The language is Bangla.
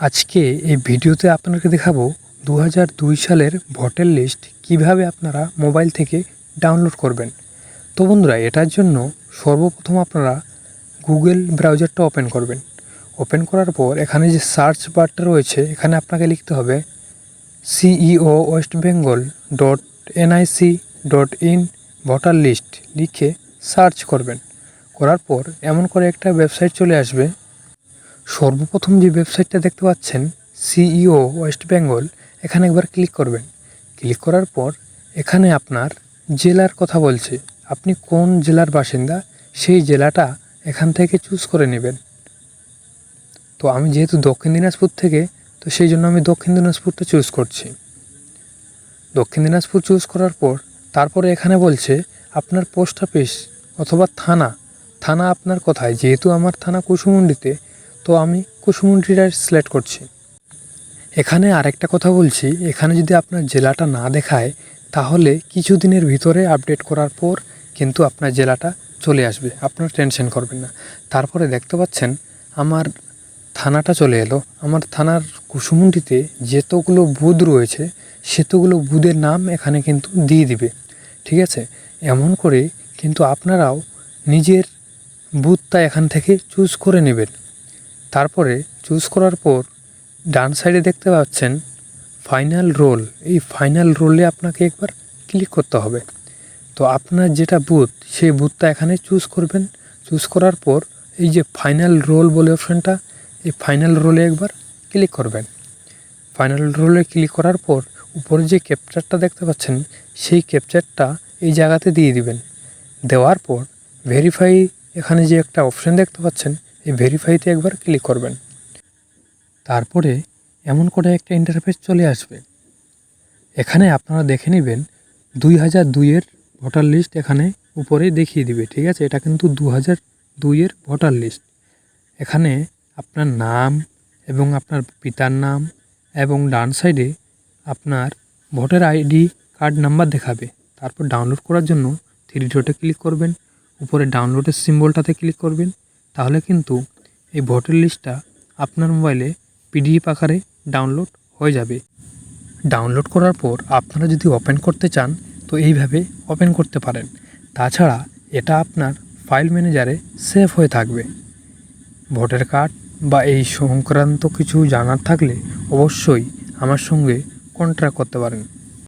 আজকে এই ভিডিওতে আপনাকে দেখাবো দু সালের ভোটার লিস্ট কীভাবে আপনারা মোবাইল থেকে ডাউনলোড করবেন। তো বন্ধুরা, এটার জন্য সর্বপ্রথম আপনারা গুগল ব্রাউজারটা ওপেন করবেন। ওপেন করার পর এখানে যে সার্চ বারটা রয়েছে, এখানে আপনাকে লিখতে হবে CEO West Bengal dot NIC dot in voter list লিখে সার্চ করবেন। করার পর এমন করে একটা ওয়েবসাইট চলে আসবে সর্বপ্রথম যে ওয়েবসাইটটা দেখতে পাচ্ছেন, সিইও ওয়েস্ট বেঙ্গল, এখানে একবার ক্লিক করবেন। ক্লিক করার পর এখানে আপনার জেলার কথা বলছে। আপনি কোন জেলার বাসিন্দা, সেই জেলাটা এখান থেকে চুজ করে নেবেন। তো আমি যেহেতু দক্ষিণ দিনাজপুর থেকে, তো সেই জন্য আমি দক্ষিণ দিনাজপুরটা চুজ করছি। দক্ষিণ দিনাজপুর চুজ করার পর তারপরে এখানে বলছে আপনার পোস্ট অফিস অথবা থানা। থানা আপনার কোথায়? যেহেতু আমার থানা কুসুমুন্ডিতে তো আমি কুসুমুন্ডিটা সিলেক্ট করছি। এখানে আরেকটা কথা বলছি, এখানে যদি আপনার জেলাটা না দেখায়, তাহলে কিছুদিনের ভিতরে আপডেট করার পর কিন্তু আপনার জেলাটা চলে আসবে, আপনার টেনশন করবেন না। তারপরে দেখতে পাচ্ছেন, আমার থানাটা চলে এলো। আমার থানার কুসুমুন্ডিতে যেতগুলো বুথ রয়েছে, সেতগুলো বুথের নাম এখানে কিন্তু দিয়ে দিবে। ঠিক আছে? এমন করে কিন্তু আপনারাও নিজের বুথটা এখান থেকে চুজ করে নেবেন। তারপরে চুজ করার পর ডান সাইডে দেখতে পাচ্ছেন ফাইনাল রোল এই ফাইনাল রোলে আপনাকে একবার ক্লিক করতে হবে। তো আপনার যেটা বুথ সেই বুথটা এখানে চুজ করবেন। চুজ করার পর এই যে ফাইনাল রোল বলে অপশানটা এই ফাইনাল রোলে একবার ক্লিক করবেন। ফাইনাল রোলে ক্লিক করার পর উপরে যে ক্যাপচারটা দেখতে পাচ্ছেন, সেই ক্যাপচারটা এই জায়গাতে দিয়ে দিবেন। দেওয়ার পর ভেরিফাই এখানে যে একটা অপশান দেখতে পাচ্ছেন এই ভেরিফাইতে একবার ক্লিক করবেন। তারপরে এমন করে একটা ইন্টারফেস চলে আসবে। এখানে আপনারা দেখে নেবেন দুই হাজার দুইয়ের ভোটার লিস্ট এখানে উপরে দেখিয়ে দিবে, ঠিক আছে? এটা কিন্তু দু হাজার দুইয়ের ভোটার লিস্ট এখানে আপনার নাম এবং আপনার পিতার নাম এবং ডান সাইডে আপনার ভোটার আইডি কার্ড নাম্বার দেখাবে। তারপর ডাউনলোড করার জন্য থ্রি ডটে ক্লিক করবেন। উপরে ডাউনলোডের সিম্বলটাতে ক্লিক করবেন। তাহলে কিন্তু এই ভোটার লিস্টটা আপনার মোবাইলে পিডিএফ আকারে ডাউনলোড হয়ে যাবে। ডাউনলোড করার পর আপনারা যদি ওপেন করতে চান, তো এইভাবে ওপেন করতে পারেন। তাছাড়া এটা আপনার ফাইল ম্যানেজারে সেভ হয়ে থাকবে। ভোটার কার্ড বা এই সংক্রান্ত কিছু জানার থাকলে অবশ্যই আমার সঙ্গে কন্ট্যাক্ট করতে পারেন।